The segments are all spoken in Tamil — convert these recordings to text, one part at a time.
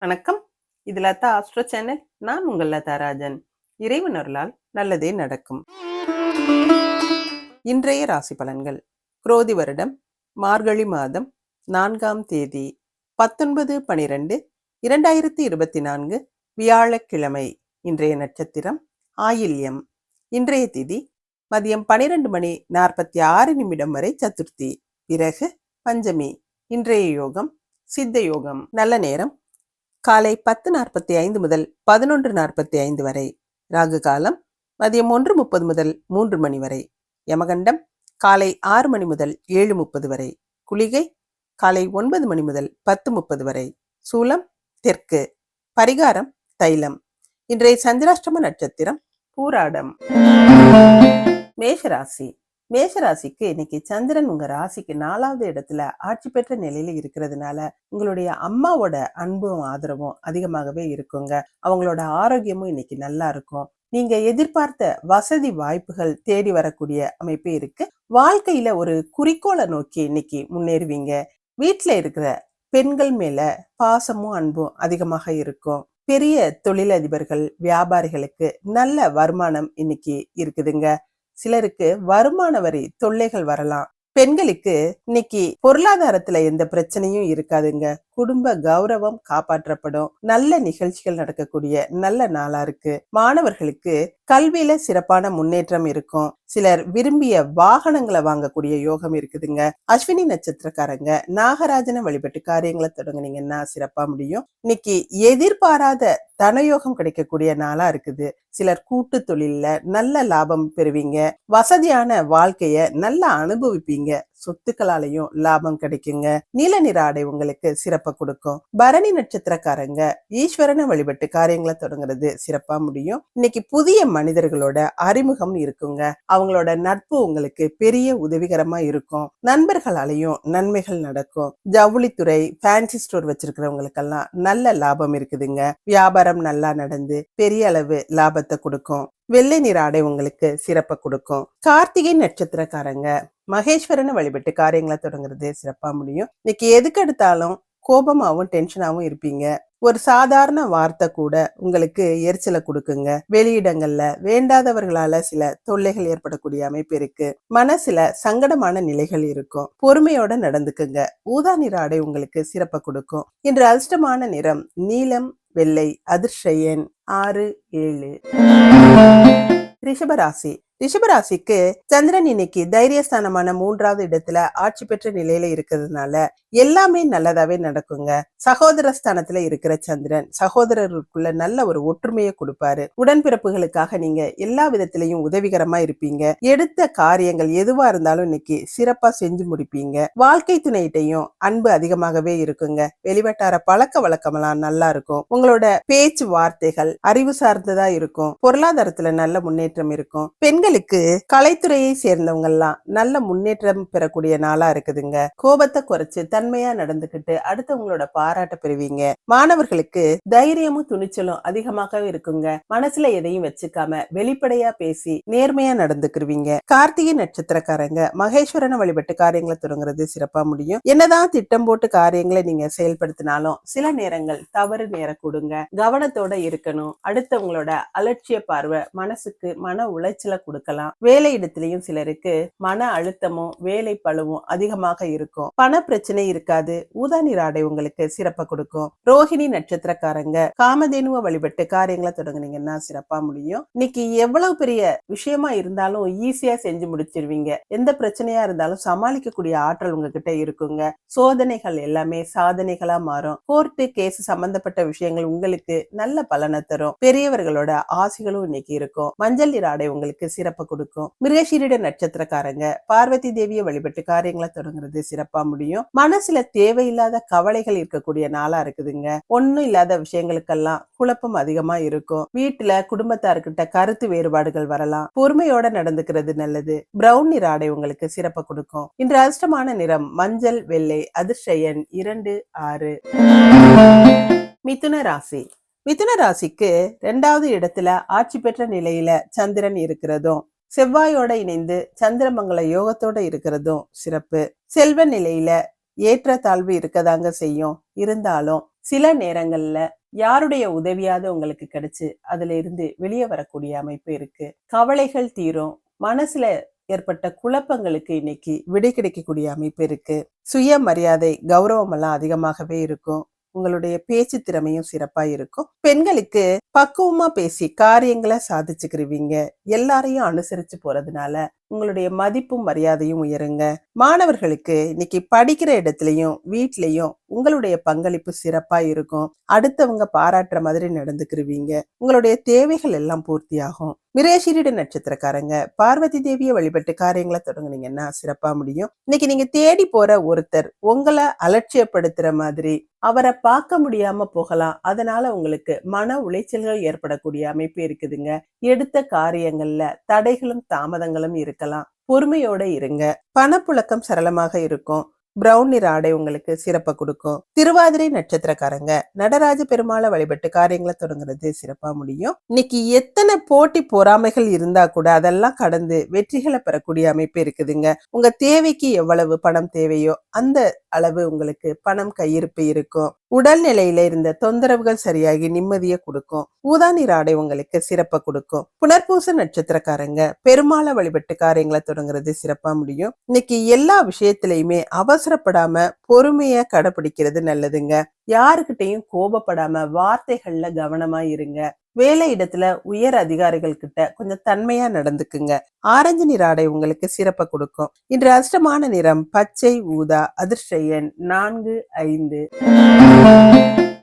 வணக்கம். இது லதா ஆஸ்ட்ரோ சேனல். நான் உங்கள் லதா ராஜன். இறைவன் நல்லதே நடக்கும். இன்றைய ராசி பலன்கள். குரோதி வருடம் மார்கழி மாதம் நான்காம் தேதி பத்தொன்பது பனிரெண்டு இரண்டாயிரத்தி இருபத்தி நான்கு வியாழக்கிழமை இன்றைய நட்சத்திரம் ஆயில்யம். இன்றைய திதி மதியம் பனிரெண்டு மணி நாற்பத்தி ஆறு நிமிடம் வரை சதுர்த்தி. பிறகு பஞ்சமி. இன்றைய யோகம் சித்த யோகம். நல்ல நேரம் காலை பத்து நாற்பத்தி ஐந்து முதல் பதினொன்று நாற்பத்தி ஐந்து வரை. ராகு காலம் மதியம் ஒன்று முப்பது முதல் மூன்று மணி வரை. யமகண்டம் காலை ஆறு மணி முதல் ஏழு முப்பது வரை. குளிகை காலை ஒன்பது மணி முதல் பத்து முப்பது வரை. சூலம் தெற்கு. பரிகாரம் தைலம். இன்றைய சந்திராஷ்டம நட்சத்திரம் பூராடம். மேஷராசி மேஷராசிக்கு இன்னைக்கு சந்திரன் உங்க ராசிக்கு நாலாவது இடத்துல ஆட்சி பெற்ற நிலையில இருக்கிறதுனால உங்களுடைய அம்மாவோட அன்பும் ஆதரவும் அதிகமாகவே இருக்குங்க. அவங்களோட ஆரோக்கியமும் இன்னைக்கு நல்லா இருக்கும். நீங்க எதிர்பார்த்த வசதி வாய்ப்புகள் தேடி வரக்கூடிய அமைப்பு இருக்கு. வாழ்க்கையில ஒரு குறிக்கோளை நோக்கி இன்னைக்கு முன்னேறுவீங்க. வீட்டுல இருக்கிற பெண்கள் மேல பாசமும் அன்பும் அதிகமாக இருக்கும். பெரிய தொழிலதிபர்கள் வியாபாரிகளுக்கு நல்ல வருமானம் இன்னைக்கு இருக்குதுங்க. சிலருக்கு வருமான வரி தொல்லைகள் வரலாம். பெண்களுக்கு இன்னைக்கு பொருளாதாரத்துல எந்த பிரச்சனையும் இருக்காதுங்க. குடும்ப கௌரவம் காப்பாற்றப்படும். நல்ல நிகழ்ச்சிகள் நடக்கக்கூடிய நல்ல நாளா இருக்கு. மாணவர்களுக்கு கல்வியில சிறப்பான முன்னேற்றம் இருக்கும். சிலர் விரும்பிய வாகனங்களை வாங்கக்கூடிய யோகம் இருக்குதுங்க. அஸ்வினி நட்சத்திரக்காரங்க நாகராஜனை வழிபட்டு காரியங்களை தொடங்குனீங்கன்னா சிறப்பா முடியும். இன்னைக்கு எதிர்பாராத தனயோகம் கிடைக்கக்கூடிய நாளா இருக்குது. சிலர் கூட்டு தொழில்ல நல்ல லாபம் பெறுவீங்க. வசதியான வாழ்க்கைய நல்லா அனுபவிப்பீங்க. சொத்துக்களாலையும் லாபம் கிடைக்குங்க. நீல நிற ஆடை உங்களுக்கு சிறப்பை கொடுக்கும். பரணி நட்சத்திரக்காரங்க ஈஸ்வரனை வழிபட்டு காரியங்களை தொடங்குறது சிறப்பா முடியும். இன்னைக்கு புதிய மனிதர்களோட அறிமுகம் இருக்குங்க. அவங்களோட நட்பு உங்களுக்கு பெரிய உதவிகரமா இருக்கும். நண்பர்களாலையும் நன்மைகள் நடக்கும். ஜவுளித்துறை ஃபேன்சி ஸ்டோர் வச்சிருக்கிறவங்களுக்கெல்லாம் நல்ல லாபம் இருக்குதுங்க. வியாபாரம் நல்லா நடந்து பெரிய அளவு லாபத்தை கொடுக்கும். வெள்ளை நிற ஆடை உங்களுக்கு சிறப்பை கொடுக்கும். கார்த்திகை நட்சத்திரக்காரங்க மகேஸ்வரனை வழிபட்டு காரியங்களை தொடங்குறது சிறப்பா முடியும். இன்னைக்கு எதுக்கு எடுத்தாலும் கோபமாகவும் டென்ஷனாகவும் இருப்பீங்க. ஒரு சாதாரண வார்த்தை கூட உங்களுக்கு எரிச்சலை கொடுக்குங்க. வெளியிடங்கள்ல வேண்டாதவர்களால சில தொல்லைகள் ஏற்படக்கூடிய அமைப்பு இருக்கு. மனசுல சங்கடமான நிலைகள் இருக்கும். பொறுமையோட நடந்துக்குங்க. ஊதா நிற ஆடை உங்களுக்கு சிறப்பை கொடுக்கும். இன்று அதிர்ஷ்டமான நிறம் நீலம் வெள்ளை அதிர்ஷ்ட எண் ஆறு ஏழு. ரிஷபராசி ரிஷபராசிக்கு சந்திரன் இன்னைக்கு தைரியஸ்தானமான மூன்றாவது இடத்துல ஆட்சி பெற்ற நிலையில இருக்கிறதுனால எல்லாமே நல்லதாவே நடக்குங்க. சகோதர ஸ்தானத்துல இருக்கிற சந்திரன் சகோதரருக்குள்ள நல்ல ஒரு ஒற்றுமையை கொடுப்பாரு. உடன்பிறப்புகளுக்காக நீங்க எல்லா விதத்திலையும் உதவிகரமா இருப்பீங்க. எடுத்த காரியங்கள் எதுவா இருந்தாலும் இன்னைக்கு சிறப்பா செஞ்சு முடிப்பீங்க. வாழ்க்கை துணையிட்டையும் அன்பு அதிகமாகவே இருக்குங்க. வெளிவட்டார பழக்க வழக்கமெல்லாம் நல்லா இருக்கும். உங்களோட பேச்சு வார்த்தைகள் அறிவு சார்ந்ததா இருக்கும். பொருளாதாரத்துல நல்ல முன்னேற்றம் இருக்கும். பெண்கள் பெண்களுக்கு கலைத்துறையை சேர்ந்தவங்க எல்லாம் நல்ல முன்னேற்றம் பெறக்கூடிய நாளா இருக்குதுங்க. கோபத்தை குறைச்சு தன்மையா நடந்துகிட்டு அடுத்தவங்களோட பாராட்ட பெறுவீங்க. மாணவர்களுக்கு தைரியமும் துணிச்சலும் அதிகமாகவே இருக்குங்க. மனசுல எதையும் வச்சுக்காம வெளிப்படையா பேசி நேர்மையா நடந்துக்கிருவீங்க. கார்த்திகை நட்சத்திரக்காரங்க மகேஸ்வரனை வழிபட்டு காரியங்களை தொடங்குறது சிறப்பா முடியும். என்னதான் திட்டம் போட்டு காரியங்களை நீங்க செயல்படுத்தினாலும் சில நேரங்கள் தவறு நேர கொடுங்க கவனத்தோட இருக்கணும். அடுத்தவங்களோட அலட்சிய பார்வை மனசுக்கு மன உளைச்சலை கொடுக்கலாம். வேலை இடத்திலையும் சிலருக்கு மன அழுத்தமும் வேலை பழுவும் அதிகமாக இருக்கும். பண பிரச்சனை இருக்காது. ஊதா ஆடை உங்களுக்கு சிறப்பா கொடுக்கும். ரோஹிணி நட்சத்திரக்காரங்க காமதேனுவ வழிபட்டு காரியங்களை தொடங்குனீங்கன்னா சிறப்பா முடியும். இன்னைக்கு எவ்வளவு பெரிய விஷயமா இருந்தாலும் ஈஸியா செஞ்சு முடிச்சிருவீங்க. எந்த பிரச்சனையா இருந்தாலும் சமாளிக்கக்கூடிய ஆற்றல் உங்ககிட்ட இருக்குங்க. சோதனைகள் எல்லாமே சாதனைகளா மாறும். கோர்ட்டு கேஸ் சம்பந்தப்பட்ட விஷயங்கள் உங்களுக்கு நல்ல பலனை தரும். பெரியவர்களோட ஆசைகளும் இன்னைக்கு இருக்கும். மஞ்சள் நீர் ஆடை உங்களுக்கு சிறப்பு கொடுக்கும். மிருகசீரிட நட்சத்திரக்காரங்க பார்வதி தேவியை வழிபட்டு காரியங்களை தொடங்குறது சிறப்பா முடியும். மனசுல தேவையில்லாத கவலைகள் இருக்கக்கூடிய நாளா இருக்குதுங்க. ஒண்ணும் இல்லாத விஷயங்களுக்கெல்லாம் குழப்பம் அதிகமா இருக்கும். வீட்டுல குடும்பத்தார்கிட்ட கருத்து வேறுபாடுகள் வரலாம். பொறுமையோட நடந்துக்கிறது நல்லது. பிரவுன் நிற ஆடை உங்களுக்கு சிறப்பு கொடுக்கும். இன்று அதிர்ஷ்டமான நிறம் மஞ்சள் வெள்ளை அதிர்ஷயன் இரண்டு ஆறு. மிதுன ராசி. மிதுன ராசிக்கு ரெண்டாவது இடத்துல ஆட்சி பெற்ற நிலையில சந்திரன் இருக்கிறதும் செவ்வாயோட இணைந்து சந்திரமங்கல யோகத்தோட இருக்கிறதும் சிறப்பு. செல்வ நிலையில ஏற்றத்தாழ்வு இருக்கதாங்க செய்யும். இருந்தாலும் சில நேரங்கள்ல யாருடைய உதவியாவது உங்களுக்கு கிடைச்சு அதுல இருந்து வெளியே வரக்கூடிய அமைப்பு இருக்கு. கவலைகள் தீரும். மனசுல ஏற்பட்ட குழப்பங்களுக்கு இன்னைக்கு விடை கிடைக்கக்கூடிய அமைப்பு இருக்கு. சுயமரியாதை கௌரவம் எல்லாம் அதிகமாகவே இருக்கும். உங்களுடைய பேச்சு திறமையும் சிறப்பா இருக்கும். பெண்களுக்கு பக்குவமா பேசி காரியங்களை சாதிச்சுக்கிருவீங்க. எல்லாரையும் அனுசரிச்சு போறதுனால உங்களுடைய மதிப்பும் மரியாதையும் உயருங்க. மாணவர்களுக்கு இன்னைக்கு படிக்கிற இடத்துலயும் வீட்லயும் உங்களுடைய பங்களிப்பு சிறப்பா இருக்கும். அடுத்தவங்க பாராட்டுற மாதிரி நடந்துக்கிருவீங்க. உங்களுடைய தேவைகள் எல்லாம் பூர்த்தியாகும். மிரேஷிரிட நட்சத்திரக்காரங்க பார்வதி தேவியை வழிபட்டு காரியங்களை தொடங்குனீங்கன்னா சிறப்பா முடியும். இன்னைக்கு நீங்க தேடி போற ஒருத்தர் உங்களை அலட்சியப்படுத்துற மாதிரி அவரை பார்க்க முடியாம போகலாம். அதனால உங்களுக்கு மன உளைச்சல்கள் ஏற்படக்கூடிய அமைப்பு இருக்குதுங்க. எடுத்த காரியங்கள்ல தடைகளும் தாமதங்களும் இருக்கு. இருக்கலாம். பொறுமையோட இருங்க. பணப்புழக்கம் சரளமாக இருக்கும். பிரவுன் நிற ஆடை உங்களுக்கு சிறப்பை கொடுக்கும். திருவாதிரை நட்சத்திரக்காரங்க நடராஜ பெருமாளை வழிபட்டு காரியங்களை தொடங்குறது சிறப்பா முடியும். இன்னைக்கு எத்தனை போட்டி பொறாமைகள் இருந்தா கூட அதெல்லாம் கடந்து வெற்றிகளை பெறக்கூடிய அமைப்பு இருக்குதுங்க. உங்க தேவைக்கு எவ்வளவு பணம் தேவையோ அந்த அளவு உங்களுக்கு பணம் கையிருப்பு இருக்கும். உடல்நிலையில இருந்த தொந்தரவுகள் சரியாகி நிம்மதியை கொடுக்கும். ஊதா நீர் ஆடை உங்களுக்கு சிறப்பை கொடுக்கும். புனர்பூச நட்சத்திரக்காரங்க பெருமாளை வழிபட்டு காரியங்களை தொடங்குறது சிறப்பா முடியும். இன்னைக்கு எல்லா விஷயத்திலையுமே அவசரப்படாம பொறுமைய கடைபிடிக்கிறது நல்லதுங்க. யாருக்கிட்டையும் கோபப்படாம வார்த்தைகள்ல கவனமா இருங்க. வேலை இடத்துல உயர் அதிகாரிகள் கிட்ட கொஞ்சம் தன்மையா நடந்துக்குங்க. ஆரஞ்சு நிற ஆடை உங்களுக்கு சிறப்பை கொடுக்கும். இன்று அதிர்ஷ்டமான நிறம் பச்சை ஊதா அதிர்ஷ்ட எண் நான்கு ஐந்து.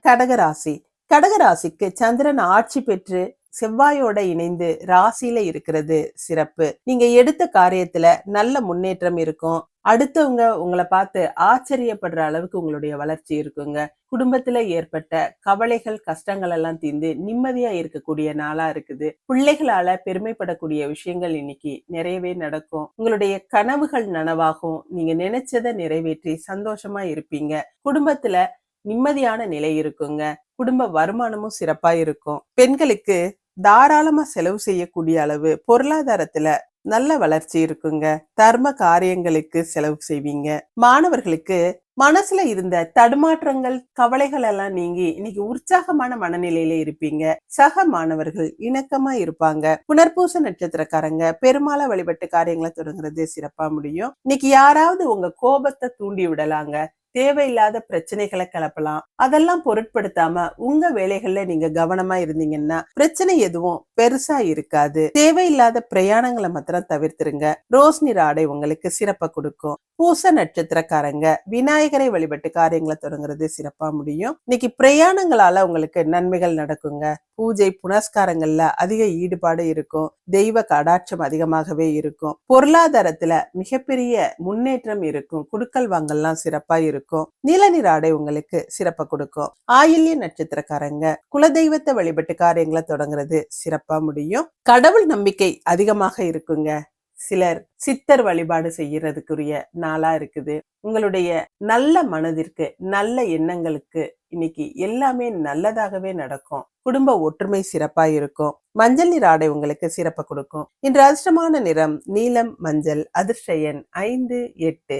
கடகராசி கடகராசிக்கு சந்திரன் ஆட்சி பெற்று செவ்வாயோட இணைந்து ராசியில இருக்கிறது சிறப்பு. நீங்க எடுத்த காரியத்துல நல்ல முன்னேற்றம் இருக்கும். அடுத்தவங்க உங்களை பார்த்து ஆச்சரியப்படுற அளவுக்கு உங்களுடைய வளர்ச்சி இருக்குங்க. குடும்பத்துல ஏற்பட்ட கவலைகள் கஷ்டங்கள் எல்லாம் தீர்ந்து நிம்மதியா இருக்கக்கூடிய நாளா இருக்குது. பிள்ளைகளால பெருமைப்படக்கூடிய விஷயங்கள் இன்னைக்கு நிறையவே நடக்கும். உங்களுடைய கனவுகள் நனவாகும். நீங்க நினைச்சதை நிறைவேற்றி சந்தோஷமா இருப்பீங்க. குடும்பத்துல நிம்மதியான நிலை இருக்குங்க. குடும்ப வருமானமும் சிறப்பா இருக்கும். பெண்களுக்கு தாராளமா செலவு செய்யக்கூடிய அளவு பொருளாதாரத்துல நல்ல வளர்ச்சி இருக்குங்க. தர்ம காரியங்களுக்கு செலவு செய்வீங்க. மாணவர்களுக்கு மனசுல இருந்த தடுமாற்றங்கள் கவலைகள் எல்லாம் நீங்கி இன்னைக்கு உற்சாகமான மனநிலையில இருப்பீங்க. சக மாணவர்கள் இணக்கமா இருப்பாங்க. புனர்பூச நட்சத்திரக்காரங்க பெருமாளை வழிபட்டு காரியங்களை தொடங்குறது சிறப்பா முடியும். இன்னைக்கு யாராவது உங்க கோபத்தை தூண்டி விடலாங்க. தேவையில்லாத பிரச்சனைகளை கிளப்பலாம். அதெல்லாம் பொருட்படுத்தாம உங்க வேலைகள்ல நீங்க கவனமா இருந்தீங்கன்னா பிரச்சனை எதுவும் பெருசா இருக்காது. தேவையில்லாத பிரயாணங்களை மாத்திரம் தவிர்த்துருங்க. ரோஸ் நிற ஆடை உங்களுக்கு சிறப்பை கொடுக்கும். பூச நட்சத்திரக்காரங்க விநாயகரை வழிபட்டு காரியங்களை தொடங்குறது சிறப்பா முடியும். இன்னைக்கு பிரயாணங்களால உங்களுக்கு நன்மைகள் நடக்குங்க. பூஜை புனஸ்காரங்கள்ல அதிக ஈடுபாடு இருக்கும். தெய்வ கடாட்சம் அதிகமாகவே இருக்கும். பொருளாதாரத்துல மிகப்பெரிய முன்னேற்றம் இருக்கும். குடுக்கல் வாங்கல்லாம் சிறப்பா இருக்கும். நீலநிற ஆடை உங்களுக்கு சிறப்பை கொடுக்கும். ஆயில்ய நட்சத்திரக்காரங்க குலதெய்வத்தை வழிபட்டு காரியங்களை தொடங்குறது சிறப்பா முடியும். கடவுள் நம்பிக்கை அதிகமாக இருக்குங்க. சிலர் சித்தர் வழிபாடு செய்யறதுக்குரிய நாளா இருக்குது. உங்களுடைய நல்ல மனதிற்கு நல்ல எண்ணங்களுக்கு இன்னைக்கு எல்லாமே நல்லதாகவே நடக்கும். குடும்ப ஒற்றுமை சிறப்பா இருக்கும். மஞ்சள் நிற ஆடை உங்களுக்கு சிறப்பை கொடுக்கும். இன்று அதிர்ஷ்டமான நிறம் நீலம் மஞ்சள் அதிர்ஷ்ட எண் ஐந்து எட்டு.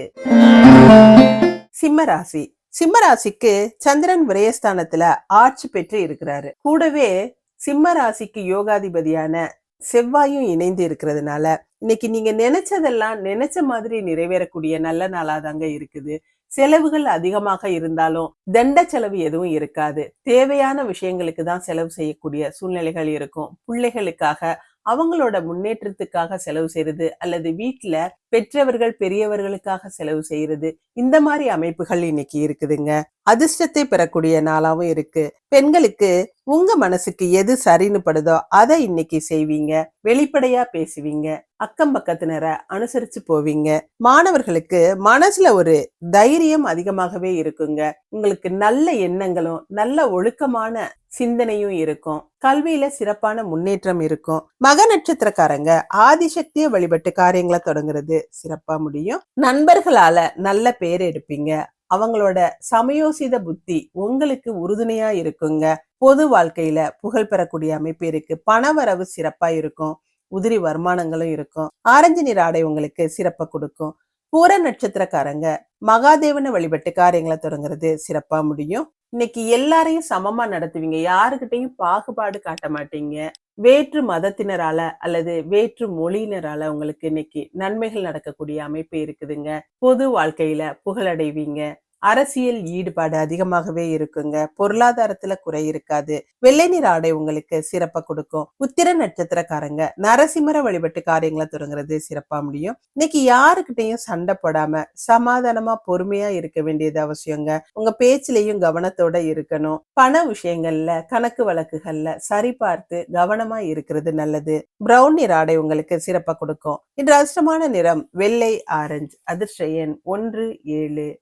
சிம்மராசி. சிம்மராசிக்கு சந்திரன் விரயஸ்தானத்துல ஆட்சி பெற்று இருக்கிறாரு. கூடவே சிம்ம ராசிக்கு யோகாதிபதியான செவ்வாயும் இணைந்து இருக்கிறதுனால இன்னைக்கு நீங்க நினைச்சதெல்லாம் நினைச்ச மாதிரி நிறைவேறக்கூடிய நல்ல நாளா தாங்க இருக்குது. செலவுகள் அதிகமாக இருந்தாலும் தண்ட செலவு எதுவும் இருக்காது. தேவையான விஷயங்களுக்கு தான் செலவு செய்யக்கூடிய சூழ்நிலைகள் இருக்கும். பிள்ளைகளுக்காக அவங்களோட முன்னேற்றத்துக்காக செலவு செய்யறது அல்லது வீட்டுல பெற்றவர்கள் பெரியவர்களுக்காக செலவு செய்யறது இந்த மாதிரி அமைப்புகள் இன்னைக்கு இருக்குதுங்க. அதிர்ஷ்டத்தை பெறக்கூடிய நாளாவும் இருக்கு. பெண்களுக்கு உங்க மனசுக்கு எது சரின்னு படுதோ அதை இன்னைக்கு செய்வீங்க. வெளிப்படையா பேசுவீங்க. அக்கம் பக்கத்தினரை அனுசரிச்சு போவீங்க. மாணவர்களுக்கு மனசுல ஒரு தைரியம் அதிகமாகவே இருக்குங்க. உங்களுக்கு நல்ல எண்ணங்களும் நல்ல ஒழுக்கமான சிந்தனையும் இருக்கும். கல்வியில சிறப்பான முன்னேற்றம் இருக்கும். மக நட்சத்திரக்காரங்க ஆதிசக்தியை வழிபட்டு காரியங்களை தொடங்குறது சிறப்பா முடியும். நண்பர்களால நல்ல பேர் எடுப்பீங்க. அவங்களோட சமயோசித புத்தி உங்களுக்கு உறுதுணையா இருக்குங்க. பொது வாழ்க்கையில புகழ் பெறக்கூடிய அமைப்பு இருக்கு. பணவரவு சிறப்பா இருக்கும். உதிரி வருமானங்களும் இருக்கும். ஆரஞ்சு நிற ஆடை உங்களுக்கு சிறப்பை கொடுக்கும். பூர நட்சத்திரக்காரங்க மகாதேவனை வழிபட்டு காரியங்களை தொடங்குறது சிறப்பா முடியும். இன்னைக்கு எல்லாரையும் சமமா நடத்துவீங்க. யாருக்கிட்டையும் பாகுபாடு காட்ட மாட்டீங்க. வேற்று மதத்தினரால அல்லது வேற்று மொழியினரால உங்களுக்கு இன்னைக்கு நன்மைகள் நடக்கக்கூடிய அமைப்பு இருக்குதுங்க. பொது வாழ்க்கையில புகழடைவீங்க. அரசியல் ஈடுபாடு அதிகமாகவே இருக்குங்க. பொருளாதாரத்துல குறை இருக்காது. வெள்ளை நிற ஆடை உங்களுக்கு சிறப்பா கொடுக்கும். உத்திர நட்சத்திரக்காரங்க நரசிம்மர வழிபட்டு காரியங்களை தொடங்குறது சிறப்பா முடியும். இன்னைக்கு யாருக்கிட்டையும் சண்டை போடாம சமாதானமா பொறுமையா இருக்க வேண்டியது அவசியங்க. உங்க பேச்சிலையும் கவனத்தோட இருக்கணும். பண விஷயங்கள்ல கணக்கு வழக்குகள்ல சரிபார்த்து கவனமா இருக்கிறது நல்லது. பிரவுன் நிற ஆடை உங்களுக்கு சிறப்பா கொடுக்கும். இன்று அதிர்ஷ்டமான நிறம் வெள்ளை ஆரஞ்சு அதிர்ஷ்ட எண் ஒன்று ஏழு.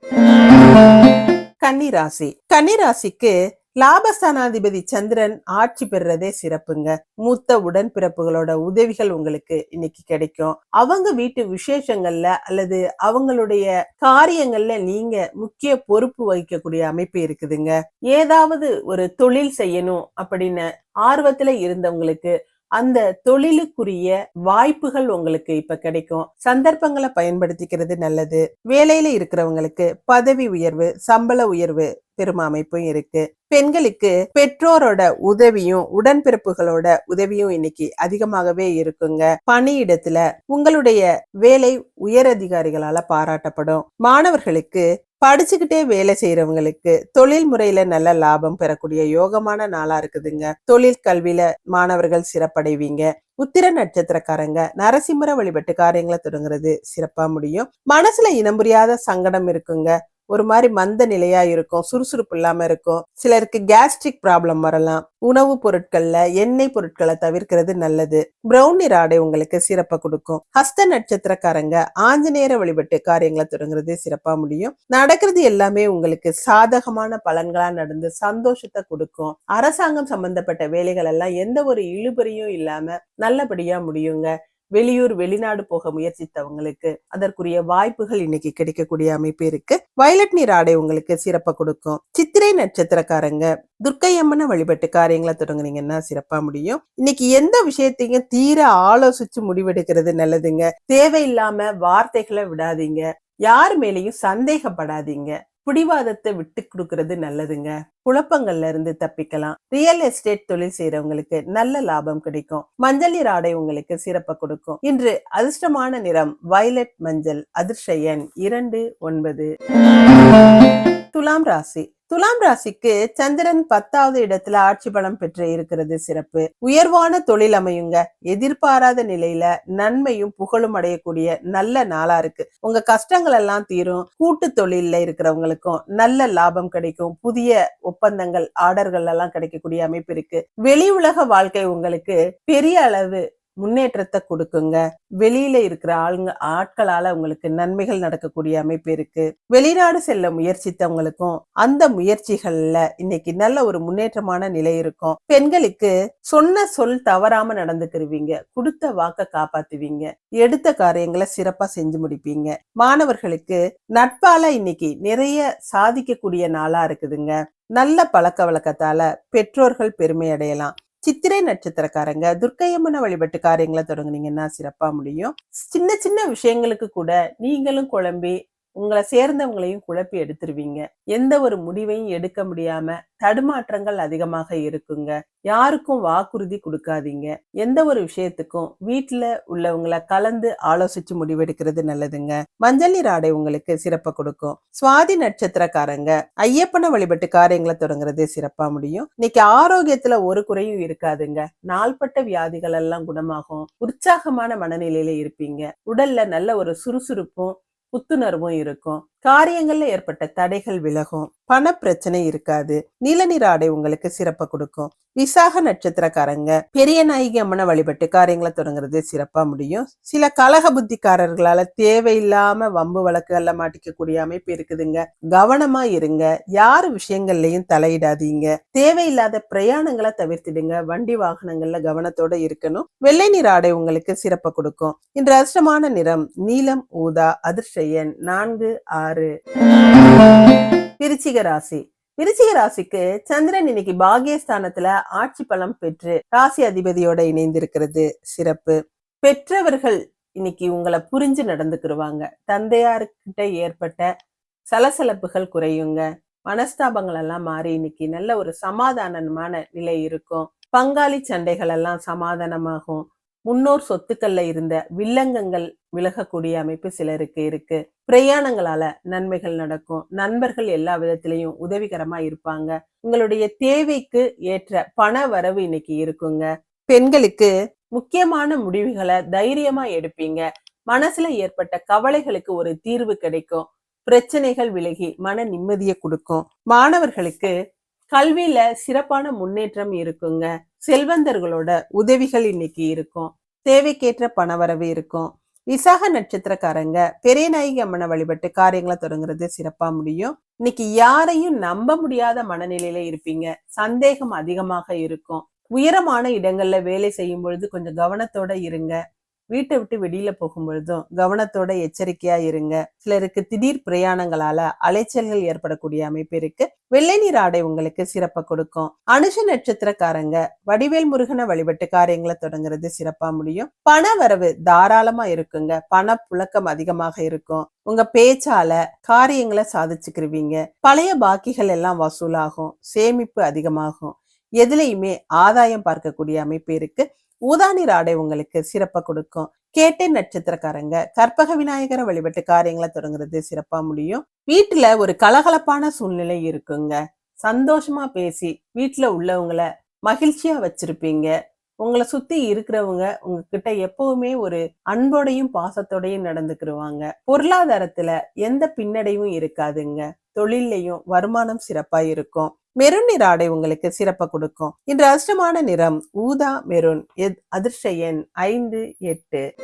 கன்னிராசி. கன்னிராசிக்கு லாபஸ்தானாதிபதி சந்திரன் ஆட்சி பெறுறதே சிறப்புங்க. மூத்த உடன்பிறப்புகளோட உதவிகள் உங்களுக்கு இன்னைக்கு கிடைக்கும். அவங்க வீட்டு விசேஷங்கள்ல அல்லது அவங்களுடைய காரியங்கள்ல நீங்க முக்கிய பொறுப்பு வகிக்கக்கூடிய அமைப்பு இருக்குதுங்க. ஏதாவது ஒரு தொழில் செய்யணும் அப்படின்னு ஆர்வத்துல இருந்தவங்களுக்கு அந்த தொழிலுக்குரிய வாய்ப்புகள் உங்களுக்கு இப்ப கிடைக்கும். சந்தர்ப்பங்களை பயன்படுத்திக்கிறது நல்லது. வேலையில இருக்கிறவங்களுக்கு பதவி உயர்வு சம்பள உயர்வு பெரும் அமைப்பும் இருக்கு. பெண்களுக்கு பெற்றோரோட உதவியும் உடன்பிறப்புகளோட உதவியும் இன்னைக்கு அதிகமாகவே இருக்குங்க. பணியிடத்துல உங்களுடைய வேலை உயர் அதிகாரிகளால பாராட்டப்படும். மாணவர்களுக்கு படிச்சுக்கிட்டே வேலை செய்யறவங்களுக்கு தொழில் முறையில நல்ல லாபம் பெறக்கூடிய யோகமான நாளா இருக்குதுங்க. தொழில் கல்வியில மாணவர்கள் சிறப்படைவீங்க. உத்திர நட்சத்திரக்காரங்க நரசிம்மர வழிபட்டு காரியங்களை தொடங்குறது சிறப்பா முடியும். மனசுல இனம் புரியாத சங்கடம் இருக்குங்க. ஒரு மாதிரி மந்த நிலையா இருக்கும் சுறுசுறுப்பு இல்லாம இருக்கும். சிலருக்கு கேஸ்ட்ரிக் ப்ராப்ளம் வரலாம். உணவுப் பொருட்கள்ல எண்ணெய் பொருட்களை தவிர்க்கிறது நல்லது. பிரௌனி ராடை உங்களுக்கு சிறப்பை கொடுக்கும். ஹஸ்த நட்சத்திரக்காரங்க ஆஞ்சநேயர வழிபட்டு காரியங்களை தொடங்குறது சிறப்பா முடியும். நடக்கிறது எல்லாமே உங்களுக்கு சாதகமான பலன்களா நடந்து சந்தோஷத்தை கொடுக்கும். அரசாங்கம் சம்பந்தப்பட்ட வேலைகள் எல்லாம் எந்த ஒரு இழுபறியும் இல்லாம நல்லபடியா முடியுங்க. வெளியூர் வெளிநாடு போக முயற்சித்தவங்களுக்கு அதற்குரிய வாய்ப்புகள் இன்னைக்கு கிடைக்கக்கூடிய அமைப்பு இருக்கு. வயலட் நீர் ஆடை உங்களுக்கு சிறப்பாக கொடுக்கும். சித்திரை நட்சத்திரக்காரங்க துர்க்கையம்மனை வழிபட்டு காரியங்களை தொடங்குனீங்கன்னா சிறப்பா முடியும். இன்னைக்கு எந்த விஷயத்தையும் தீர ஆலோசிச்சு முடிவெடுக்கிறது நல்லதுங்க. தேவையில்லாம வார்த்தைகளை விடாதீங்க. யார் மேலேயும் சந்தேகப்படாதீங்க. பிடிவாதத்தை விட்டு கொடுக்கறது நல்லதுங்க. குழப்பங்கள்ல இருந்து தப்பிக்கலாம். ரியல் எஸ்டேட் தொழில் செய்யறவங்களுக்கு நல்ல லாபம் கிடைக்கும். மஞ்சள் நீர் ஆடை உங்களுக்கு சிறப்பை கொடுக்கும். இன்று அதிர்ஷ்டமான நிறம் வயலட் மஞ்சள் அதிர்ஷயன் இரண்டு ஒன்பது. துலாம் ராசி. துலாம் ராசிக்கு சந்திரன் பத்தாவது இடத்துல ஆட்சி பலம் பெற்று இருக்கிறது சிறப்பு. உயர்வான தொழில் அமையுங்க. எதிர்பாராத நிலையில நன்மையும் புகழும் அடையக்கூடிய நல்ல நாளா இருக்கு. உங்க கஷ்டங்கள் எல்லாம் தீரும். கூட்டு தொழில்ல இருக்கிறவங்களுக்கும் நல்ல லாபம் கிடைக்கும். புதிய ஒப்பந்தங்கள் ஆர்டர்கள் எல்லாம் கிடைக்கக்கூடிய அமைப்பு இருக்கு. வெளி உலக வாழ்க்கை உங்களுக்கு பெரிய அளவு முன்னேற்றத்தை கொடுக்குங்க. வெளியில இருக்கிற ஆளுங்க ஆட்களால உங்களுக்கு நன்மைகள் நடக்கக்கூடிய அமைப்பு இருக்கு. வெளிநாடு செல்ல முயற்சித்தவங்களுக்கும் அந்த முயற்சிகள்ல இன்னைக்கு நல்ல ஒரு முன்னேற்றமான நிலை இருக்கும். பெண்களுக்கு சொன்ன சொல் தவறாம நடந்துக்கிருவீங்க. கொடுத்த வாக்க காப்பாத்துவீங்க. எடுத்த காரியங்களை சிறப்பா செஞ்சு முடிப்பீங்க. மாணவர்களுக்கு நட்பால இன்னைக்கு நிறைய சாதிக்கக்கூடிய நாளா இருக்குதுங்க. நல்ல பழக்க வழக்கத்தால பெற்றோர்கள் பெருமை அடையலாம். சித்திரை நட்சத்திரக்காரங்க துர்க்கையம்மனை வழிபட்டு காரியங்களை தொடங்குனீங்கன்னா சிறப்பா முடியும். சின்ன சின்ன விஷயங்களுக்கு கூட நீங்களும் குழம்பி உங்களை சேர்ந்தவங்களையும் குழப்பி எடுத்துருவீங்க. எந்த ஒரு முடிவையும் எடுக்க முடியாம தடுமாற்றங்கள் அதிகமாக இருக்குங்க. யாருக்கும் வாக்குறுதி கொடுக்காதீங்க. எந்த ஒரு விஷயத்துக்கும் வீட்டுல உள்ளவங்கள கலந்து ஆலோசிச்சு முடிவெடுக்கிறது நல்லதுங்க. மஞ்சள் நீர் ஆடை உங்களுக்கு சிறப்பை கொடுக்கும். சுவாதி நட்சத்திரக்காரங்க ஐயப்பனை வழிபட்டு காரியங்களை தொடங்குறதே சிறப்பா முடியும். இன்னைக்கு ஆரோக்கியத்துல ஒரு குறையும் இருக்காதுங்க. நாள்பட்ட வியாதிகள் எல்லாம் குணமாகும். உற்சாகமான மனநிலையில இருப்பீங்க. உடல்ல நல்ல ஒரு சுறுசுறுப்பும் புத்துணர்வும் இருக்கும். காரியங்கள்ல ஏற்பட்ட தடைகள் விலகும். பண பிரச்சனை இருக்காது. நிலநீர் ஆடை உங்களுக்கு சிறப்பை கொடுக்கும். விசாக நட்சத்திரக்காரங்க பெரிய நாயகி அம்மனை வழிபட்டு காரியங்களை தொடங்குறது சிறப்பா முடியும். சில கலக புத்திக்காரர்களால தேவையில்லாம வம்பு வழக்குகள்ல மாட்டிக்கக்கூடிய அமைப்பு இருக்குதுங்க. கவனமா இருங்க. யாரு விஷயங்கள்லயும் தலையிடாதீங்க. தேவையில்லாத பிரயாணங்களை தவிர்த்திடுங்க. வண்டி வாகனங்கள்ல கவனத்தோட இருக்கணும். வெள்ளை நீர் ஆடை உங்களுக்கு சிறப்பை கொடுக்கும். இன்று அதிர்ஷ்டமான நிறம் நீலம் ஊதா அதிர்ஷ்ட எண் நான்கு ஆறு விருச்சிக ராசி. விருச்சிக ராசிக்கு சந்திரன் இன்னைக்கு பாகியஸ்தானத்துல ஆட்சி பலம் பெற்று ராசி அதிபதியோட இணைந்திருக்கிறது. சிறப்பு. பெற்றவர்கள் இன்னைக்கு உங்களை புரிஞ்சு நடந்துக்கிடுவாங்க தந்தையார்கிட்ட ஏற்பட்ட சலசலப்புகள் குறையுங்க. மனஸ்தாபங்கள் எல்லாம் மாறி இன்னைக்கு நல்ல ஒரு சமாதானமான நிலை இருக்கும். பங்காளி சண்டைகள் எல்லாம் சமாதானமாகும். முன்னோர் சொத்துக்கள்ல இருந்த வில்லங்கங்கள் விலகக்கூடிய அமைப்பு சிலருக்கு இருக்கு. பிரயாணங்களால நன்மைகள் நடக்கும். நண்பர்கள் எல்லா விதத்திலையும் உதவிகரமா இருப்பாங்க. உங்களுடைய தேவைக்கு ஏற்ற பண வரவு இன்னைக்கு இருக்குங்க. பெண்களுக்கு முக்கியமான முடிவுகளை தைரியமா எடுப்பீங்க. மனசுல ஏற்பட்ட கவலைகளுக்கு ஒரு தீர்வு கிடைக்கும். பிரச்சனைகள் விலகி மன நிம்மதியை கொடுக்கும். மாணவர்களுக்கு கல்வியில சிறப்பான முன்னேற்றம் இருக்குங்க. செல்வந்தர்களோட உதவிகள் இன்னைக்கு இருக்கும். தேவைக்கேற்ற பணவரவு இருக்கும். விசாக நட்சத்திரக்காரங்க பெரிய நாயகி அம்மனை வழிபட்டு காரியங்களை தொடங்குறது சிறப்பா முடியும். இன்னைக்கு யாரையும் நம்ப முடியாத மனநிலையில இருப்பீங்க. சந்தேகம் அதிகமாக இருக்கும். உயரமான இடங்கள்ல வேலை செய்யும் பொழுது கொஞ்சம் கவனத்தோட இருங்க. வீட்டை விட்டு வெளியில போகும்பொழுதும் கவனத்தோட எச்சரிக்கையா இருங்க. சிலருக்கு திடீர் பிரயாணங்களால அலைச்சல்கள் ஏற்படக்கூடிய அமைப்பு இருக்கு. வெள்ளை நீர் ஆடை உங்களுக்கு சிறப்பை கொடுக்கும். அனுஷ நட்சத்திரக்காரங்க வடிவேல் முருகனை வழிபட்டு காரியங்களை தொடங்குறது சிறப்பா முடியும். பண வரவு தாராளமா இருக்குங்க. பண புழக்கம் அதிகமாக இருக்கும். உங்க பேச்சால காரியங்களை சாதிச்சுக்கிருவீங்க. பழைய பாக்கிகள் எல்லாம் வசூலாகும். சேமிப்பு அதிகமாகும். எதுலையுமே ஆதாயம் பார்க்கக்கூடிய அமைப்பு இருக்கு. ஊதானீர் ஆடை உங்களுக்கு சிறப்பை கொடுக்கும். கேட்டை நட்சத்திரக்காரங்க கற்பக விநாயகரை வழிபட்டு காரியங்களை தொடங்குறது சிறப்பா முடியும். வீட்டுல ஒரு கலகலப்பான சூழ்நிலை இருக்குங்க. சந்தோஷமா பேசி வீட்டுல உள்ளவங்களை மகிழ்ச்சியா வச்சிருப்பீங்க. உங்களை சுத்தி இருக்கிறவங்க உங்ககிட்ட எப்பவுமே ஒரு அன்போடையும் பாசத்தோடையும் நடந்துக்கிடுவாங்க பொருளாதாரத்துல எந்த பின்னடைவும் இருக்காதுங்க. தொழிலையும் வருமானம் சிறப்பா இருக்கும். மெருன் நிற ஆடை உங்களுக்கு சிறப்பை கொடுக்கும். இன்று அதிர்ஷ்டமான நிறம் ஊதா மெருன் எத்- அதிர்ஷ்ட எண் ஐந்து எட்டு.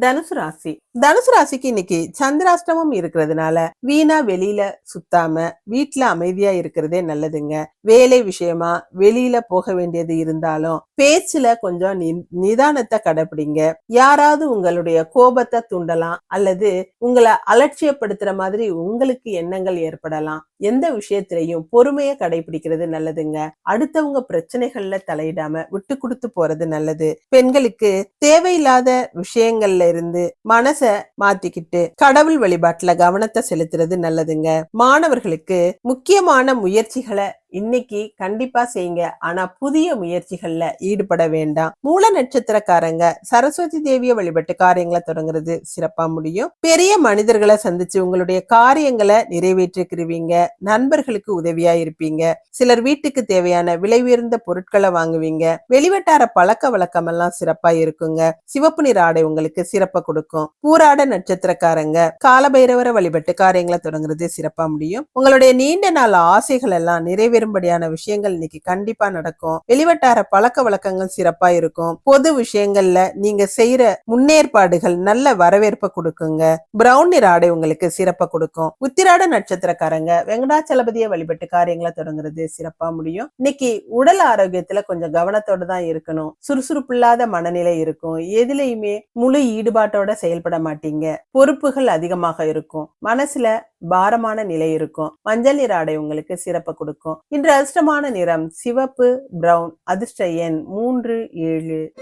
தனுசு ராசி. தனுசு ராசிக்கு இன்னைக்கு சந்திராஷ்டமம் இருக்கிறதுனால வீணா வெளியில சுத்தாம வீட்டுல அமைதியா இருக்கிறதே நல்லதுங்க. வேலை விஷயமா வெளியில போக வேண்டியது இருந்தாலும் பேச்சுல கொஞ்சம் நி- நிதானத்தை கடைபிடிங்க யாராவது உங்களுடைய கோபத்தை தூண்டலாம் அல்லது உங்களை அலட்சியப்படுத்துற மாதிரி உங்களுக்கு எண்ணங்கள் ஏற்படலாம். எந்த விஷயத்திலையும் பொறுமையை கடைபிடிக்கிறது நல்லதுங்க. அடுத்தவங்க பிரச்சனைகள்ல தலையிடாம விட்டு கொடுத்து போறது நல்லது. பெண்களுக்கு தேவையில்லாத விஷயங்கள்ல இருந்து மனச மாத்திக்கிட்டு கடவுள் வழிபாட்டுல கவனத்தை செலுத்துறது நல்லதுங்க. மாணவர்களுக்கு முக்கியமான முயற்சிகளை இன்னைக்கு கண்டிப்பா செய்யுங்க. ஆனா புதிய முயற்சிகள்ல ஈடுபட வேண்டாம். மூல நட்சத்திரக்காரங்க சரஸ்வதி தேவியை வழிபட்டு காரியங்களை தொடங்குறது சிறப்பா முடியும். பெரிய மனிதர்களை சந்திச்சு உங்களுடைய காரியங்களை நிறைவேற்றிக்கிருவீங்க நண்பர்களுக்கு உதவியா இருப்பீங்க. சிலர் வீட்டுக்கு தேவையான விலை உயர்ந்த பொருட்களை வாங்குவீங்க. வெளிவட்டார பழக்க வழக்கம் எல்லாம் சிறப்பா இருக்குங்க. சிவப்பு நிற ஆடை உங்களுக்கு சிறப்பா கொடுக்கும். பூராட நட்சத்திரக்காரங்க காலபைரவரை வழிபட்டு காரியங்களை தொடங்குறது சிறப்பா முடியும். உங்களுடைய நீண்ட நாள் ஆசைகள் எல்லாம் சேரும்படியான விஷயங்கள் இன்னைக்கு கண்டிப்பா நடக்கும். வெளிவட்டார பழக்க வழக்கங்கள் சிறப்பா இருக்கும். பொது விஷயங்கள்ல நீங்க செய்யற முன்னேற்பாடுகள் நல்ல வரவேற்பை கொடுக்குங்க. பிரவுன் நிற ஆடை உங்களுக்கு சிறப்பை கொடுக்கும். உத்திராட நட்சத்திரக்காரங்க வெங்கடாச்சலபதியை வழிபட்டு காரியங்களை தொடங்குறது சிறப்பா முடியும். இன்னைக்கு உடல் ஆரோக்கியத்துல கொஞ்சம் கவனத்தோட தான் இருக்கணும். சுறுசுறுப்பில்லாத மனநிலை இருக்கும். எதுலையுமே முழு ஈடுபாட்டோட செயல்பட மாட்டீங்க. பொறுப்புகள் அதிகமாக இருக்கும். மனசுல பாரமான நிலை இருக்கும். மஞ்சள் நிற ஆடை உங்களுக்கு சிறப்பை கொடுக்கும். இன்று அதிர்ஷ்டமான நிறம் சிவப்பு பிரவுன் அதிர்ஷ்ட எண் மூன்று ஏழு.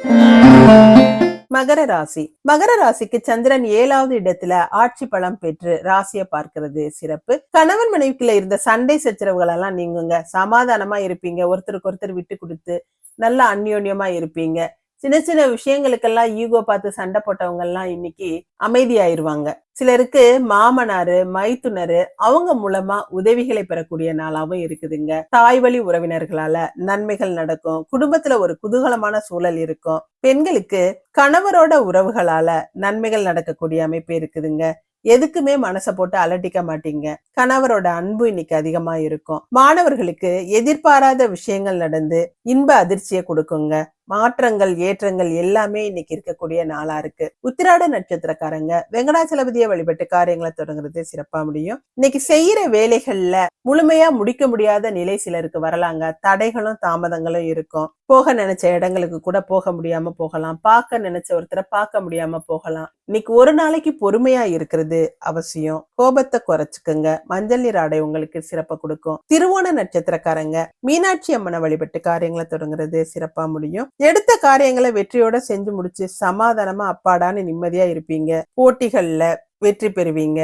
மகர ராசி. மகர ராசிக்கு சந்திரன் ஏழாவது இடத்துல ஆட்சி பலம் பெற்று ராசியை பார்க்கிறது சிறப்பு. கணவன் மனைவிக்குள்ள இருந்த சண்டை சச்சரவுகள் எல்லாம் நீங்குங்க. சமாதானமா இருப்பீங்க. ஒருத்தருக்கு ஒருத்தர் விட்டு கொடுத்து நல்ல அந்யோன்யமா இருப்பீங்க. சின்ன சின்ன விஷயங்களுக்கெல்லாம் ஈகோ பார்த்து சண்டை போட்டவங்க எல்லாம் இன்னைக்கு அமைதியாயிருவாங்க. சிலருக்கு மாமனாரு மைத்துனரு அவங்க மூலமா உதவிகளை பெறக்கூடிய நாளாவும் இருக்குதுங்க. தாய் வழி உறவினர்களால நன்மைகள் நடக்கும். குடும்பத்துல ஒரு குதூகலமான சூழல் இருக்கும். பெண்களுக்கு கணவரோட உறவுகளால நன்மைகள் நடக்கக்கூடிய அமைப்பு இருக்குதுங்க. எதுக்குமே மனசை போட்டு அலட்டிக்க மாட்டீங்க. கணவரோட அன்பு இன்னைக்கு அதிகமா இருக்கும். மாணவர்களுக்கு எதிர்பாராத விஷயங்கள் நடந்து இன்ப அதிர்ச்சியை கொடுக்குங்க. மாற்றங்கள் ஏற்றங்கள் எல்லாமே இன்னைக்கு இருக்கக்கூடிய நாளா இருக்கு. உத்திராட நட்சத்திரக்காரங்க வெங்கடாச்சலபதியை வழிபட்டு காரியங்களை தொடங்குறது சிறப்பா முடியும். இன்னைக்கு செய்யற வேலைகள்ல முழுமையா முடிக்க முடியாத நிலை சிலருக்கு வரலாங்க. தடைகளும் தாமதங்களும் இருக்கும். போக நினைச்ச இடங்களுக்கு கூட போக முடியாம போகலாம். பார்க்க நினைச்ச ஒருத்தரை பார்க்க முடியாம போகலாம். இன்னைக்கு ஒரு நாளைக்கு பொறுமையா இருக்கிறது அவசியம். கோபத்தை குறைச்சுக்குங்க. மஞ்சள் நீர் ஆடை உங்களுக்கு சிறப்பை கொடுக்கும். திருவோண நட்சத்திரக்காரங்க மீனாட்சி அம்மனை வழிபட்டு காரியங்களை தொடங்குறது சிறப்பா முடியும். எடுத்த காரியங்களை வெற்றியோட செஞ்சு முடிச்சு சமாதானமா அப்பாடான்னு நிம்மதியா இருப்பீங்க. போட்டிகள்ல வெற்றி பெறுவீங்க.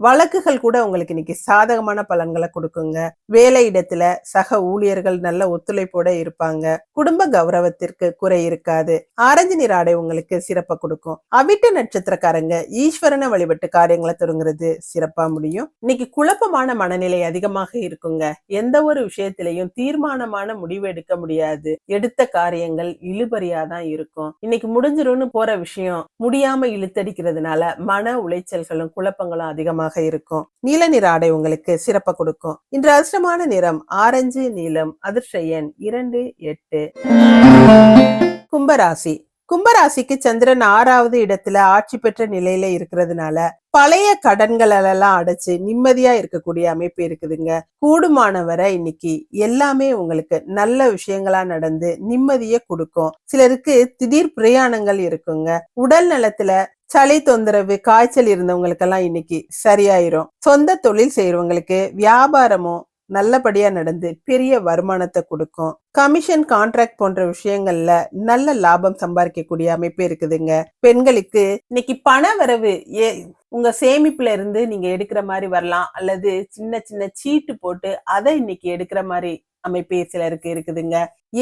வழக்குகள் கூட உங்களுக்கு இன்னைக்கு சாதகமான பலன்களை கொடுக்குங்க. வேலை இடத்துல சக ஊழியர்கள் நல்ல ஒத்துழைப்போட இருப்பாங்க. குடும்ப கௌரவத்திற்கு குறை இருக்காது. ஆரஞ்சு நிற ஆடை உங்களுக்கு சிறப்பை கொடுக்கும். அவிட்ட நட்சத்திரக்காரங்க ஈஸ்வரனை வழிபட்டு காரியங்களை தொடங்குறது சிறப்பா முடியும். இன்னைக்கு குழப்பமான மனநிலை அதிகமாக இருக்குங்க. எந்த ஒரு விஷயத்திலையும் தீர்மானமான முடிவு எடுக்க முடியாது. எடுத்த காரியங்கள் இழுபறியா தான் இருக்கும். இன்னைக்கு முடிஞ்சிரும்னு போற விஷயம் முடியாம இழுத்தடிக்கிறதுனால மன உளைச்சல்களும் குழப்பங்களும் நிறமாக இருக்கும். நீல நிற ஆடை உங்களுக்கு சிறப்ப கொடுக்கும். இன்று அதிர்ஷ்டமான நிறம் ஆரஞ்சு நீலம் அதிர்ஷ்ட எண் இரண்டு எட்டு. கும்பராசி. கும்பராசிக்கு சந்திரன் ஆறாவது இடத்துல ஆட்சி பெற்ற நிலையில இருக்கிறதுனால பழைய கடன்கள் எல்லாம் அடைச்சு நிம்மதியா இருக்கக்கூடிய அமைப்பு இருக்குதுங்க. கூடுமானவரை இன்னைக்கு எல்லாமே உங்களுக்கு நல்ல விஷயங்களா நடந்து நிம்மதியை கொடுக்கும். சிலருக்கு திடீர் பிரயாணங்கள் இருக்குங்க. உடல் நலத்துல சளி தொந்தரவு காய்ச்சல் இருந்தவங்களுக்கெல்லாம் இன்னைக்கு சரியாயிரும். சொந்த தொழில் செய்யறவங்களுக்கு வியாபாரமும் நல்லபடியா நடந்து பெரிய வருமானத்தை கொடுக்கும். கமிஷன் கான்ட்ராக்ட் போன்ற விஷயங்கள்ல நல்ல லாபம் சம்பாதிக்கக்கூடிய அமைப்பு இருக்குதுங்க. பெண்களுக்கு இன்னைக்கு பண வரவு ஏ உங்க சேமிப்புல இருந்து நீங்க எடுக்கிற மாதிரி வரலாம். அல்லது சின்ன சின்ன சீட்டு போட்டு அதை இன்னைக்கு எடுக்கிற மாதிரி அமைப்பு சிலருக்கு இருக்குதுங்க.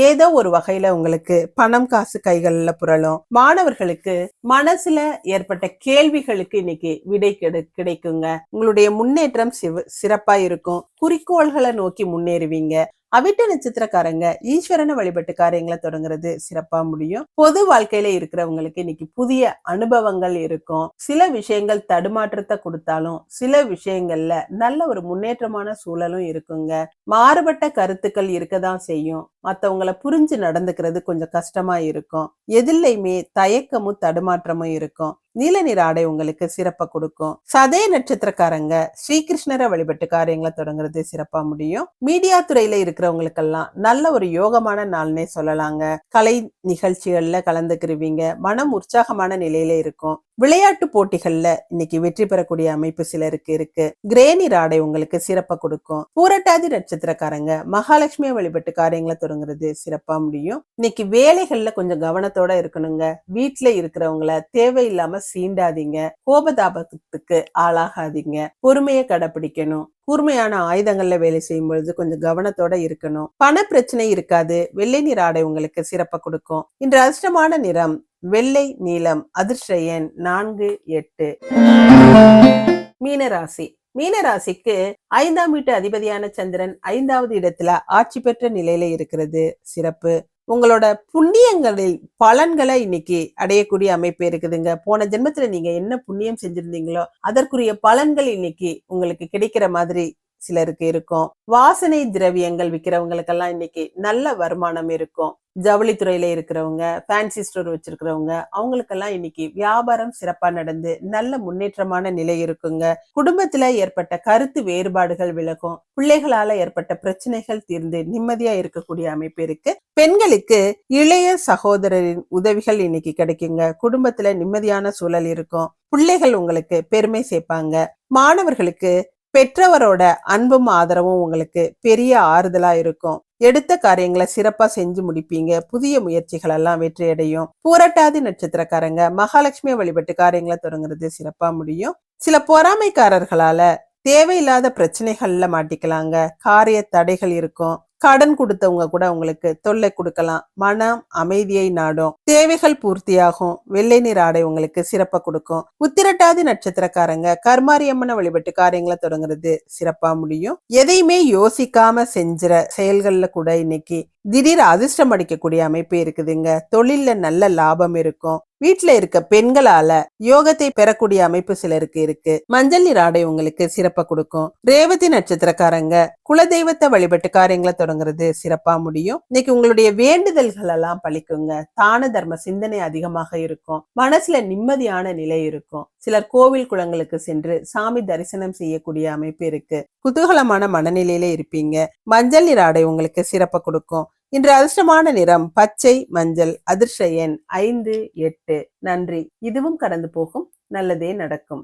ஏதோ ஒரு வகையில உங்களுக்கு பணம் காசு கைகள்ல புரளும். மாணவர்களுக்கு மனசுல ஏற்பட்ட கேள்விகளுக்கு இன்னைக்கு விடை கிடை கிடைக்குங்க. உங்களுடைய முன்னேற்றம் சிறப்பா இருக்கும். குறிக்கோள்களை நோக்கி முன்னேறுவீங்க. அவிட்ட நட்சத்திரக்காரங்க ஈஸ்வரனை வழிபட்டு காரியங்களை தொடங்குறது சிறப்பா முடியும். பொது வாழ்க்கையில இருக்கிறவங்களுக்கு இன்னைக்கு புதிய அனுபவங்கள் இருக்கும். சில விஷயங்கள் தடுமாற்றத்தை கொடுத்தாலும் சில விஷயங்கள்ல நல்ல ஒரு முன்னேற்றமான சூழலும் இருக்குங்க. மாறுபட்ட கருத்துக்கள் இருக்கதான் செய்யும். மத்தவங்கள புரிஞ்சு நடந்துக்கிறது கொஞ்சம் கஷ்டமா இருக்கும். எதிலையுமே தயக்கமும் தடுமாற்றமும் இருக்கும். நீல நிற ஆடை உங்களுக்கு சிறப்பை கொடுக்கும். சதய நட்சத்திரக்காரங்க ஸ்ரீகிருஷ்ணரை வழிபட்டு காரியங்களை தொடங்குறது சிறப்பா முடியும். மீடியா துறையில இருக்கிறவங்களுக்கெல்லாம் நல்ல ஒரு யோகமான நாள்னே சொல்லலாங்க. கலை நிகழ்ச்சிகள்ல கலந்துக்கிருவீங்க. மனம் உற்சாகமான நிலையில இருக்கும். விளையாட்டு போட்டிகள்ல இன்னைக்கு வெற்றி பெறக்கூடிய அமைப்பு சிலருக்கு இருக்கு. கிரேனி ஆடை உங்களுக்கு சிறப்பா கொடுக்கும். பூரட்டாதி நட்சத்திரக்காரங்க மகாலட்சுமியை வழிபட்டு காரியங்களை தொடங்குறது சிறப்பா முடியும். இன்னைக்கு வேலைகள்ல கொஞ்சம் கவனத்தோட இருக்கணுங்க. வீட்டுல இருக்கிறவங்கள தேவையில்லாம சீண்டாதீங்க. கோபதாபத்துக்கு ஆளாகாதீங்க. பொறுமையை கடைபிடிக்கணும் கூர்மையான ஆயுதங்கள்ல வேலை செய்யும் பொழுது கொஞ்சம் கவனத்தோட இருக்கணும். பண பிரச்சனை இருக்காது. வெள்ளை நிற ஆடை உங்களுக்கு சிறப்பை கொடுக்கும். இன்று அதிர்ஷ்டமான நிறம் வெள்ளை நீளம் அதிர்ஷ்ட எண் நான்கு எட்டு. மீனராசி. மீனராசிக்கு ஐந்தாம் வீட்டு அதிபதியான சந்திரன் ஐந்தாவது இடத்துல ஆட்சி பெற்ற நிலையில இருக்கிறது. சிறப்பு. உங்களோட புண்ணியங்களில் பலன்களை இன்னைக்கு அடையக்கூடிய அமைப்பு இருக்குதுங்க. போன ஜென்மத்துல நீங்க என்ன புண்ணியம் செஞ்சிருந்தீங்களோ அதற்குரிய பலன்கள் இன்னைக்கு உங்களுக்கு கிடைக்கிற மாதிரி சிலருக்கு இருக்கும். வாசனை திரவியங்கள் விற்கிறவங்களுக்கெல்லாம் இன்னைக்கு நல்ல வருமானம் இருக்கும். ஜவுளித்துறையில இருக்கிறவங்க ஃபேன்சி ஸ்டோர் வச்சிருக்கிறவங்க அவங்களுக்கெல்லாம் இன்னைக்கு வியாபாரம் சிறப்பா நடந்து நல்ல முன்னேற்றமான நிலை இருக்குங்க. குடும்பத்துல ஏற்பட்ட கருத்து வேறுபாடுகள் விலகும். பிள்ளைகளால ஏற்பட்ட பிரச்சனைகள் தீர்ந்து நிம்மதியா இருக்கக்கூடிய அமைப்பு இருக்கு. பெண்களுக்கு இளைய சகோதரரின் உதவிகள் இன்னைக்கு கிடைக்குங்க. குடும்பத்துல நிம்மதியான சூழல் இருக்கும். பிள்ளைகள் உங்களுக்கு பெருமை சேர்ப்பாங்க. மாணவர்களுக்கு பெற்றவரோட அன்பும் ஆதரவும் உங்களுக்கு பெரிய ஆறுதலா இருக்கும். எடுத்த காரியங்களை சிறப்பா செஞ்சு முடிப்பீங்க. புதிய முயற்சிகள் எல்லாம் வெற்றி அடையும் பூரட்டாதி நட்சத்திரக்காரங்க மகாலட்சுமி வழிபட்டு காரியங்களை தொடங்குறது சிறப்பா முடியும். சில பொறாமைக்காரர்களால தேவையில்லாத பிரச்சனைகள்ல மாட்டிக்கலாங்க. காரிய தடைகள் இருக்கும். கடன் கொடுத்தவங்க கூட உங்களுக்கு தொல்லை கொடுக்கலாம். மனம் அமைதியை நாடும். தேவைகள் பூர்த்தியாகும். வெள்ளை நீர் ஆடை உங்களுக்கு சிறப்பை கொடுக்கும். உத்திரட்டாதி நட்சத்திரக்காரங்க கர்மாரியம்மனை வழிபட்டு காரியங்களை தொடங்குறது சிறப்பா முடியும். எதையுமே யோசிக்காம செஞ்சுற செயல்கள்ல கூட இன்னைக்கு திடீர் அதிர்ஷ்டம் அடிக்கக்கூடிய அமைப்பு இருக்குதுங்க. தொழில்ல நல்ல லாபம் இருக்கும். வீட்டுல இருக்க பெண்களால யோகத்தை பெறக்கூடிய அமைப்பு சிலருக்கு இருக்கு. மஞ்சள் நீர் ஆடை உங்களுக்கு சிறப்பை கொடுக்கும். ரேவதி நட்சத்திரக்காரங்க குலதெய்வத்தை வழிபட்டு காரியங்களை தொடங்குறது சிறப்பா முடியும். இன்னைக்கு உங்களுடைய வேண்டுதல்கள் எல்லாம் பழிக்குங்க. தான தர்ம சிந்தனை அதிகமாக இருக்கும். மனசுல நிம்மதியான நிலை இருக்கும். சிலர் கோவில் குளங்களுக்கு சென்று சாமி தரிசனம் செய்யக்கூடிய அமைப்பு இருக்கு. குதூகலமான மனநிலையில இருப்பீங்க. மஞ்சள் நீர் ஆடை உங்களுக்கு சிறப்பை கொடுக்கும். இன்று அதிர்ஷ்டமான நிறம் பச்சை மஞ்சள் அதிர்ஷ்ட எண் ஐந்து எட்டு. நன்றி. இதுவும் கடந்து போகும். நல்லதே நடக்கும்.